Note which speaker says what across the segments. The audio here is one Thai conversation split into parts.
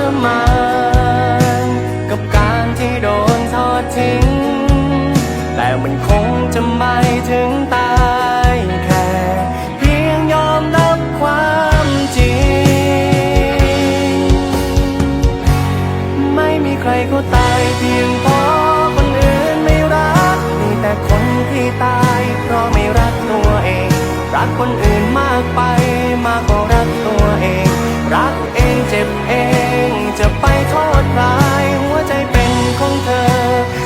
Speaker 1: รมานกับการที่โดนทอดทิ้ง แต่มันคงจะไม่ถึงตายแค่ เพียงยอมรับความจริง ไม่มีใครเขาตายเพียงเพราะคนอื่นไม่รัก มีแต่คนที่ตายเพราะไม่รักตัวเอง รักคนอื่น ไปโทษใครหัวใจเป็นของเธอ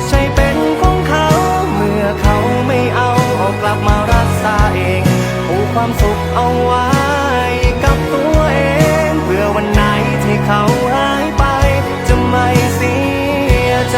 Speaker 1: ใจเป็นของเขา เมื่อเขาไม่เอาเอากลับมารักษาเองผูกความสุขเอาไว้กับตัวเองเพื่อวันไหนที่เขาหายไป จะไม่เสียใจ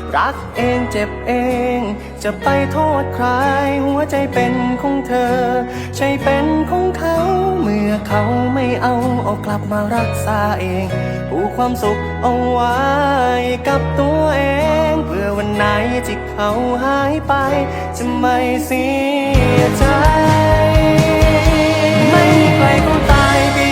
Speaker 1: รักเองเจ็บเอง จะไปโทษใคร หัวใจเป็นของเธอใจเป็นของเขา เมื่อเขาไม่เอาเอากลับมารักษาเองผูกความสุขเอาไว้กับตัวเอง เพื่อวันไหนที่เขาหายไป จะไม่เสียใจ ไม่มีใครเขาตายเพี